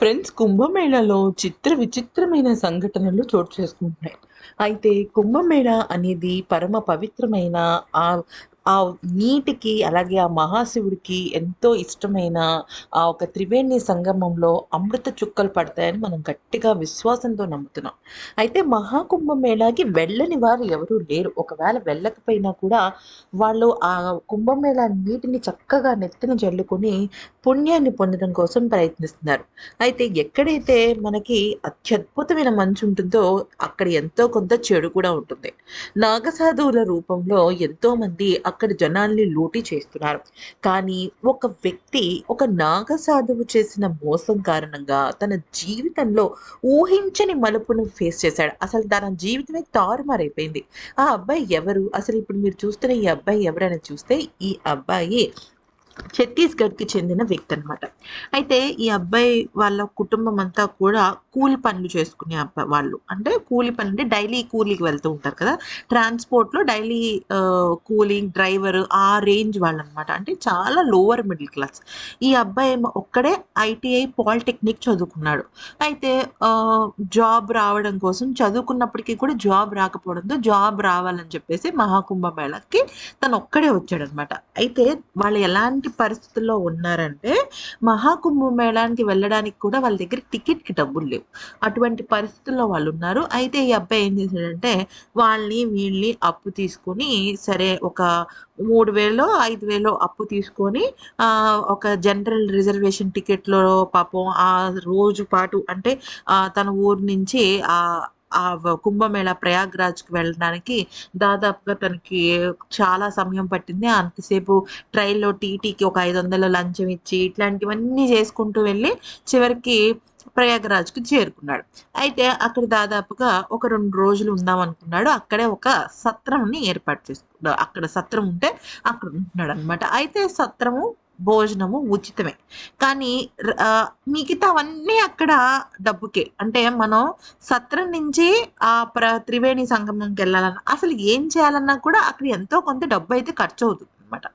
Friends కుంభమేళాలో చిత్ర విచిత్రమైన సంఘటనలు చోటు చేసుకుంటున్నాయి. అయితే కుంభమేళ అనేది పరమ పవిత్రమైన ఆ ఆ నీటికి అలాగే ఆ మహాశివుడికి ఎంతో ఇష్టమైన ఆ ఒక త్రివేణి సంగమంలో అమృత చుక్కలు పడతాయని మనం గట్టిగా విశ్వాసంతో నమ్ముతున్నాం. అయితే మహాకుంభమేళాకి వెళ్ళని వారు ఎవరూ లేరు. ఒకవేళ వెళ్ళకపోయినా కూడా వాళ్ళు ఆ కుంభమేళా నీటిని చక్కగా నెత్తిన జల్లుకొని పుణ్యాన్ని పొందడం కోసం ప్రయత్నిస్తున్నారు. అయితే ఎక్కడైతే మనకి అత్యద్భుతమైన మంచు ఉంటుందో అక్కడ ఎంతో కొంత చెడు కూడా ఉంటుంది. నాగసాధువుల రూపంలో ఎంతో మంది అక్కడ జనాల్ని లూటీ చేస్తున్నారు. కానీ ఒక వ్యక్తి ఒక నాగసాధువు చేసిన మోసం కారణంగా తన జీవితంలో ఊహించని మలుపును ఫేస్ చేశాడు. అసలు తన జీవితమే తారుమారైపోయింది. ఆ అబ్బాయి ఎవరు? అసలు ఇప్పుడు మీరు చూస్తున్న ఈ అబ్బాయి ఎవరైనా చూస్తే ఈ అబ్బాయి ఛత్తీస్గఢ్కి చెందిన వ్యక్తి అనమాట అయితే ఈ అబ్బాయి వాళ్ళ కుటుంబం అంతా కూడా కూలి పనులు చేసుకునే అబ్బాయి వాళ్ళు. అంటే కూలి పని అంటే డైలీ కూలీకి వెళ్తూ ఉంటారు కదా. ట్రాన్స్పోర్ట్లో డైలీ కూలింగ్ డ్రైవర్ ఆ రేంజ్ వాళ్ళు అనమాట అంటే చాలా లోవర్ మిడిల్ క్లాస్. ఈ అబ్బాయి ఏమో ఒక్కడే ఐటీఐ పాలిటెక్నిక్ చదువుకున్నాడు. అయితే జాబ్ రావడం కోసం చదువుకున్నప్పటికీ కూడా జాబ్ రాకపోవడంతో జాబ్ రావాలని చెప్పేసి మహాకుంభమేళకి తను ఒక్కడే వచ్చాడనమాట. అయితే వాళ్ళు ఎలాంటి పరిస్థితుల్లో ఉన్నారంటే మహాకుంభమేళానికి వెళ్ళడానికి కూడా వాళ్ళ దగ్గర టికెట్కి డబ్బులు లేవు. అటువంటి పరిస్థితుల్లో వాళ్ళు ఉన్నారు అయితే ఈ అబ్బాయి ఏం చేశాడంటే వాళ్ళని వీళ్ళని అప్పు తీసుకొని సరే ఒక మూడు వేలో ఐదు వేలో అప్పు తీసుకొని ఆ, ఒక జనరల్ రిజర్వేషన్ టికెట్లో పాపం ఆ రోజు పాటు అంటే తన ఊరు నుంచి ఆ ఆ కుంభమేళ ప్రయాగ్రాజ్కి వెళ్ళడానికి దాదాపుగా తనకి చాలా సమయం పట్టింది. అంతసేపు ట్రైన్లో టీటీకి ఒక ఐదు వందల లంచం ఇచ్చి ఇట్లాంటివన్నీ చేసుకుంటూ వెళ్ళి చివరికి ప్రయాగరాజ్కి చేరుకున్నాడు. అయితే అక్కడ దాదాపుగా ఒక రెండు రోజులు ఉందాం అనుకున్నాడు. అక్కడే ఒక సత్రంని ఏర్పాటు చేసుకున్నాడు. అక్కడ సత్రం ఉంటే అక్కడ ఉంటున్నాడు అనమాట అయితే సత్రము భోజనము ఉచితమే. కానీ మిగతావన్నీ అక్కడ డబ్బుకే. అంటే మనం సత్రం నుంచి ఆ ప్ర త్రివేణి సంగమంకి వెళ్ళాలన్నా అసలు ఏం చేయాలన్నా కూడా అక్కడ ఎంతో కొంత డబ్బు అయితే ఖర్చు అవుతుంది అనమాట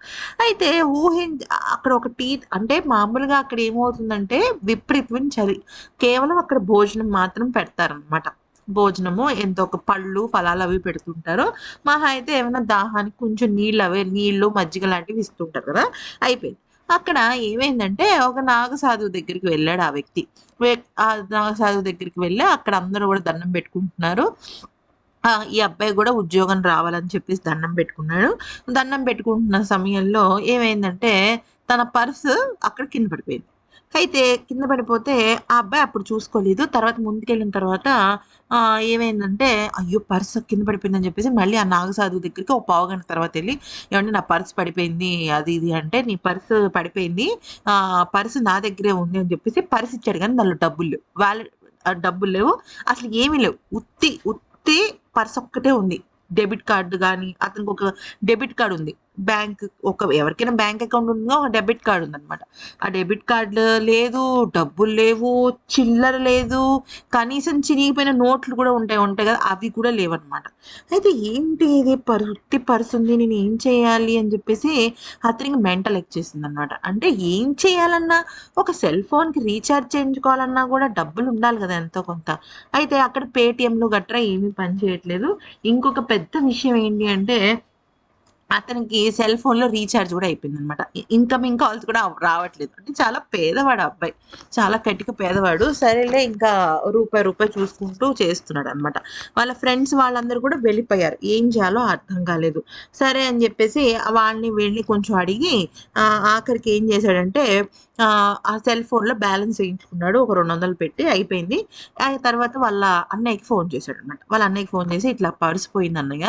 అయితే ఊహించ అక్కడ ఒక టీ అంటే మామూలుగా అక్కడ ఏమవుతుందంటే విపరీతమైన చలి. కేవలం అక్కడ భోజనం మాత్రం పెడతారనమాట భోజనము ఎంతో ఒక పళ్ళు ఫలాలు అవి పెడుతుంటారు. మహా అయితే ఏమైనా దాహానికి కొంచెం నీళ్ళు అవే నీళ్ళు మజ్జిగ లాంటివి ఇస్తుంటారు కదా. అయిపోయింది. అక్కడ ఏమైందంటే ఒక నాగసాధువు దగ్గరికి వెళ్ళాడు ఆ వ్యక్తి. ఆ నాగసాధువు దగ్గరికి వెళ్ళి అక్కడ అందరూ కూడా దండం పెట్టుకుంటున్నారు. ఈ అబ్బాయి కూడా ఉద్యోగం రావాలని చెప్పేసి దండం పెట్టుకున్నాడు. దండం పెట్టుకుంటున్న సమయంలో ఏమైందంటే తన పర్సు అక్కడ కింద పడిపోయింది. అయితే కింద పడిపోతే ఆ అబ్బాయి అప్పుడు చూసుకోలేదు. తర్వాత ముందుకెళ్ళిన తర్వాత ఏమైందంటే అయ్యో పర్స్ కింద పడిపోయిందని చెప్పేసి మళ్ళీ ఆ నాగసాధువు దగ్గరికి ఒక పావు గంట తర్వాత వెళ్ళి ఏమంటే నా పర్స్ పడిపోయింది అది ఇది అంటే నీ పర్స్ పడిపోయింది ఆ పర్సు నా దగ్గరే ఉంది అని చెప్పేసి పర్స్ ఇచ్చాడు. కానీ దానిలో డబ్బులు లేవు. వాళ్ళ డబ్బులు లేవు. అసలు ఏమీ లేవు. ఉత్తి ఉత్తి పర్స్ ఒక్కటే ఉంది. డెబిట్ కార్డు కానీ అతనికి ఒక డెబిట్ కార్డు ఉంది. బ్యాంక్ ఒక ఎవరికైనా బ్యాంక్ అకౌంట్ ఉందో ఒక డెబిట్ కార్డు ఉందన్నమాట. ఆ డెబిట్ కార్డు లేదు డబ్బులు లేవు చిల్లర లేదు కనీసం చినిగిపోయిన నోట్లు కూడా ఉంటాయి ఉంటాయి కదా అవి కూడా లేవన్నమాట. అయితే ఏంటి ఇది పరుత్తి పరుస్తుంది ఉంది నేను ఏం చేయాలి అని చెప్పేసి అతనికి మెంటల్ ఎక్చేసింది అనమాట అంటే ఏం చేయాలన్నా ఒక సెల్ ఫోన్కి రీఛార్జ్ చేయించుకోవాలన్నా కూడా డబ్బులు ఉండాలి కదా ఎంతో కొంత. అయితే అక్కడ పేటిఎంలు గట్రా ఏమీ పని చేయట్లేదు. ఇంకొక పెద్ద విషయం ఏంటి అంటే అతనికి సెల్ ఫోన్లో రీఛార్జ్ కూడా అయిపోయింది అనమాట ఇన్కమింగ్ కాల్స్ కూడా రావట్లేదు. అంటే చాలా పేదవాడు ఆ అబ్బాయి. చాలా కటిక పేదవాడు. సరేలే ఇంకా రూపాయి రూపాయి చూసుకుంటూ చేస్తున్నాడు అనమాట వాళ్ళ ఫ్రెండ్స్ వాళ్ళందరూ కూడా వెళ్ళిపోయారు. ఏం చేయాలో అర్థం కాలేదు. సరే అని చెప్పేసి వాళ్ళని వెళ్ళి కొంచెం అడిగి ఆఖరికి ఏం చేశాడంటే ఆ, సెల్ ఫోన్లో బ్యాలెన్స్ వేయించుకున్నాడు. ఒక రెండు వందలు పెట్టి అయిపోయింది. ఆ తర్వాత వాళ్ళ అన్నయ్యకి ఫోన్ చేశాడు అనమాట వాళ్ళ అన్నయ్యకి ఫోన్ చేసి ఇట్లా పర్స్ పోయింది అన్నయ్య.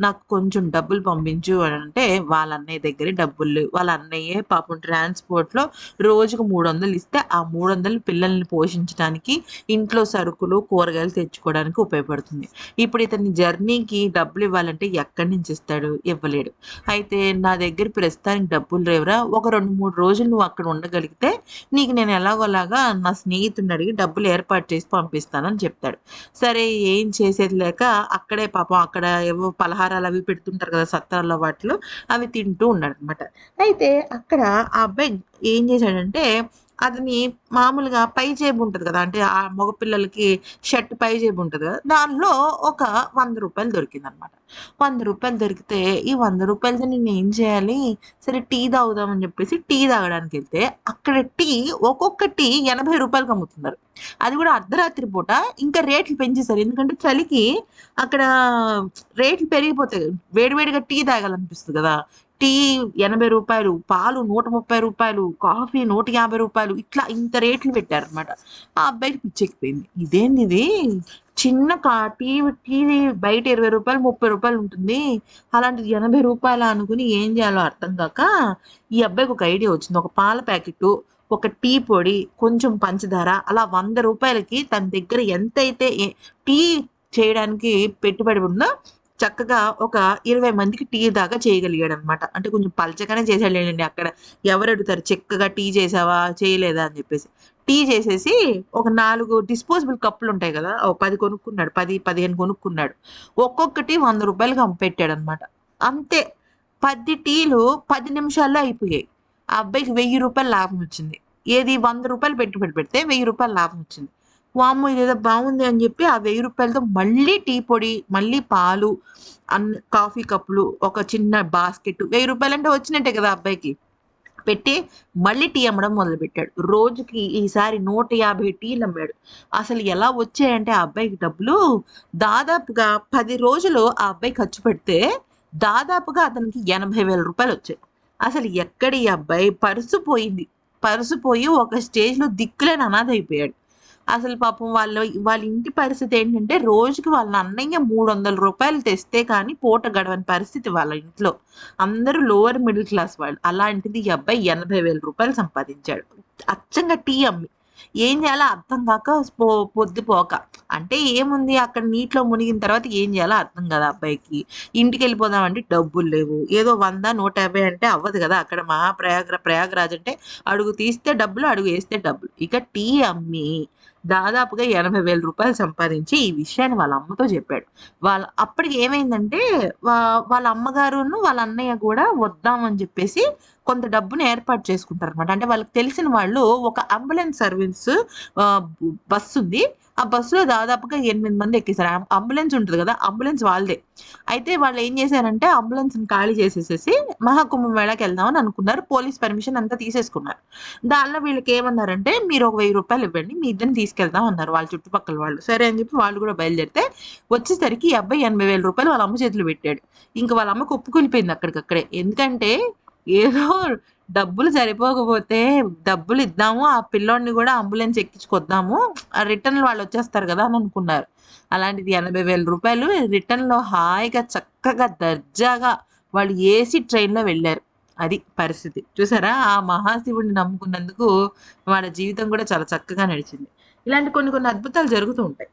నాకు కొంచెం డబ్బులు పంపించు అంటే వాళ్ళ అన్నయ్య దగ్గరే డబ్బులు వాళ్ళ అన్నయ్యే పాపం ట్రాన్స్పోర్ట్లో రోజుకు మూడు వందలు ఇస్తే ఆ మూడు వందలు పిల్లల్ని పోషించడానికి ఇంట్లో సరుకులు కూరగాయలు తెచ్చుకోవడానికి ఉపయోగపడుతుంది. ఇప్పుడు ఇతని జర్నీకి డబ్బులు ఇవ్వాలంటే ఎక్కడి నుంచి ఇస్తాడు? ఇవ్వలేడు. అయితే నా దగ్గర ప్రస్తుతానికి డబ్బులు లేవురా ఒక రెండు మూడు రోజులు నువ్వు అక్కడ ఉండగలిగితే నీకు నేను ఎలాగోలాగా నా స్నేహితుడిని అడిగి డబ్బులు ఏర్పాటు చేసి పంపిస్తానని చెప్తాడు. సరే ఏం చేసేది లేక అక్కడే పాపం అక్కడ ఏవో పలహారాలు అవి పెడుతుంటారు కదా సత్రాల్లో వాటిలో అవి తింటూ ఉన్నాడు అనమాట అయితే అక్కడ ఆ అబ్బాయి ఏం చేశాడంటే అది మామూలుగా పై జేబు ఉంటుంది కదా! అంటే ఆ మగపిల్లలకి షర్ట్ పై జేబు ఉంటుంది కదా! దానిలో ఒక వంద రూపాయలు దొరికిందనమాట. వంద రూపాయలు దొరికితే ఈ వంద రూపాయలతో నేను ఏం చేయాలి? సరే టీ తాగుదాం అని చెప్పేసి టీ తాగడానికి వెళ్తే అక్కడ టీ ఒక్కొక్క టీ ఎనభై రూపాయలకు అమ్ముతున్నారు. అది కూడా అర్ధరాత్రి పూట ఇంకా రేట్లు పెంచేశారు ఎందుకంటే చలికి అక్కడ రేట్లు పెరిగిపోతాయి. వేడివేడిగా టీ తాగాలనిపిస్తుంది కదా! టీ ఎనభై రూపాయలు పాలు నూట ముప్పై రూపాయలు కాఫీ నూట యాభై రూపాయలు ఇట్లా ఇంత రేట్లు పెట్టారనమాట. ఆ అబ్బాయికి పిచ్చెక్కిపోయింది. ఇదేందిది చిన్న కా టీ టీ బయట ఇరవై రూపాయలు ముప్పై రూపాయలు ఉంటుంది. అలాంటిది ఎనభై రూపాయలు అనుకుని ఏం చేయాలో అర్థం కాక ఈ అబ్బాయికి ఒక ఐడియా వచ్చింది. ఒక పాల ప్యాకెట్ ఒక టీ పొడి, కొంచెం పంచదార అలా వంద రూపాయలకి తన దగ్గర ఎంతైతే టీ చేయడానికి పెట్టుబడి ఉందో చక్కగా ఒక 20 మందికి టీ దాకా చేయగలిగాడు అనమాట అంటే కొంచెం పలచగానే చేసాడులెండి అక్కడ. ఎవరు అడుగుతారు చక్కగా టీ చేసావా? చేయలేదా? అని చెప్పేసి. టీ చేసేసి ఒక నాలుగు డిస్పోజబుల్ కప్పులుంటాయి కదా ఓ పది కొనుక్కున్నాడు. 10, 15 కొనుక్కున్నాడు. ఒక్కొక్కటి వంద రూపాయలకి 100కి అమ్మిపెట్టాడనమాట. అంతే పది టీలు పది నిమిషాల్లో అయిపోయాయి. ఆ అబ్బాయికి వెయ్యి రూపాయలు లాభం వచ్చింది. ఏది వంద రూపాయలు పెట్టుబడి పెడితే వెయ్యి రూపాయలు లాభం వచ్చింది. వామ్మో! ఇదేదో బాగుంది అని చెప్పి ఆ వెయ్యి రూపాయలతో మళ్ళీ టీ పొడి, మళ్ళీ పాలు, అన్ కాఫీ కప్పులు, ఒక చిన్న బాస్కెట్ వెయ్యి రూపాయలు అంటే వచ్చినట్టే కదా! అబ్బాయికి. పెట్టి మళ్ళీ టీ అమ్మడం మొదలుపెట్టాడు. రోజుకి ఈసారి నూట యాభై టీలు అమ్మాడు అసలు ఎలా వచ్చాయంటే ఆ అబ్బాయికి డబ్బులు దాదాపుగా పది రోజులు ఆ అబ్బాయి ఖర్చు పెడితే దాదాపుగా అతనికి ఎనభై వేల రూపాయలు వచ్చాయి. అసలు ఎక్కడ ఈ అబ్బాయి పరుసు పోయింది. పరుసు పోయి ఒక స్టేజ్‌లో దిక్కులేని అనాథ అయిపోయాడు. అసలు పాపం వాళ్ళ వాళ్ళ ఇంటి పరిస్థితి ఏంటంటే రోజుకి వాళ్ళ అన్నయ్య మూడు వందల రూపాయలు తెస్తే కానీ పూట గడవని పరిస్థితి వాళ్ళ ఇంట్లో. అందరూ లోవర్ మిడిల్ క్లాస్ వాళ్ళు. అలాంటిది ఈ అబ్బాయి రూ. 80,000 సంపాదించాడు. అచ్చంగా టీ అమ్మి. ఏం చేయాలో అర్థం కాక పో పొద్దుపోక. అంటే ఏముంది అక్కడ నీటిలో మునిగిన తర్వాత ఏం చేయాలో అర్థం కదా అబ్బాయికి. ఇంటికి అంటే డబ్బులు లేవు. ఏదో వంద నూట యాభై అంటే అవ్వదు కదా! అక్కడ మహాప్రయాగ ప్రయాగరాజ్ అంటే అడుగు తీస్తే డబ్బులు, అడుగు వేస్తే డబ్బులు. ఇక టీ అమ్మి దాదాపుగా ఎనభై వేల రూపాయలు సంపాదించి ఈ విషయాన్ని వాళ్ళ అమ్మతో చెప్పాడు. వాళ్ళ అప్పటికి ఏమైందంటే వా వాళ్ళ అమ్మగారును, వాళ్ళ అన్నయ్య కూడా వద్దామని చెప్పేసి కొంత డబ్బును ఏర్పాటు చేసుకుంటారనమాట. అంటే వాళ్ళకి తెలిసిన వాళ్ళు ఒక అంబులెన్స్ సర్వీస్ బస్సు ఉంది ఆ బస్సులో దాదాపుగా ఎనిమిది మంది ఎక్కేసారు. అంబులెన్స్ ఉంటుంది కదా! అంబులెన్స్ వాళ్ళదే. అయితే వాళ్ళు ఏం చేశారంటే అంబులెన్స్‌ని ఖాళీ చేసేసేసి మహాకుంభమేళాకి వెళ్దాం వెళ్దామని అనుకున్నారు. పోలీస్ పర్మిషన్ అంతా తీసేసుకున్నారు. దానిలో వీళ్ళకి ఏమన్నారంటే మీరు ఒక వెయ్యి రూపాయలు ఇవ్వండి. మీ ఇద్దరిని తీసుకెళ్దాం అన్నారు వాళ్ళ చుట్టుపక్కల వాళ్ళు. సరే అని చెప్పి వాళ్ళు కూడా బయలుదేరితే వచ్చేసరికి ఈ అబ్బాయి రూ. 80,000 వాళ్ళ అమ్మ చేతులు పెట్టాడు. ఇంకా వాళ్ళ అమ్మకు కుప్పకూలిపోయింది అక్కడికక్కడే. ఎందుకంటే ఏదో డబ్బులు సరిపోకపోతే డబ్బులు ఇద్దాము. ఆ పిల్లోడిని కూడా అంబులెన్స్ ఎక్కించుకొద్దాము. ఆ రిటర్న్‌లో వాళ్ళు వచ్చేస్తారు కదా! అని అనుకున్నారు. అలాంటిది ఎనభై వేల రూపాయలు రిటర్న్‌లో హాయిగా చక్కగా దర్జాగా వాళ్ళు ఏసీ ట్రైన్‌లో వెళ్ళారు అది పరిస్థితి. చూసారా? ఆ మహాశివుడిని నమ్ముకున్నందుకు వాళ్ళ జీవితం కూడా చాలా చక్కగా నడిచింది. ఇలాంటి కొన్ని కొన్ని అద్భుతాలు జరుగుతూ ఉంటాయి.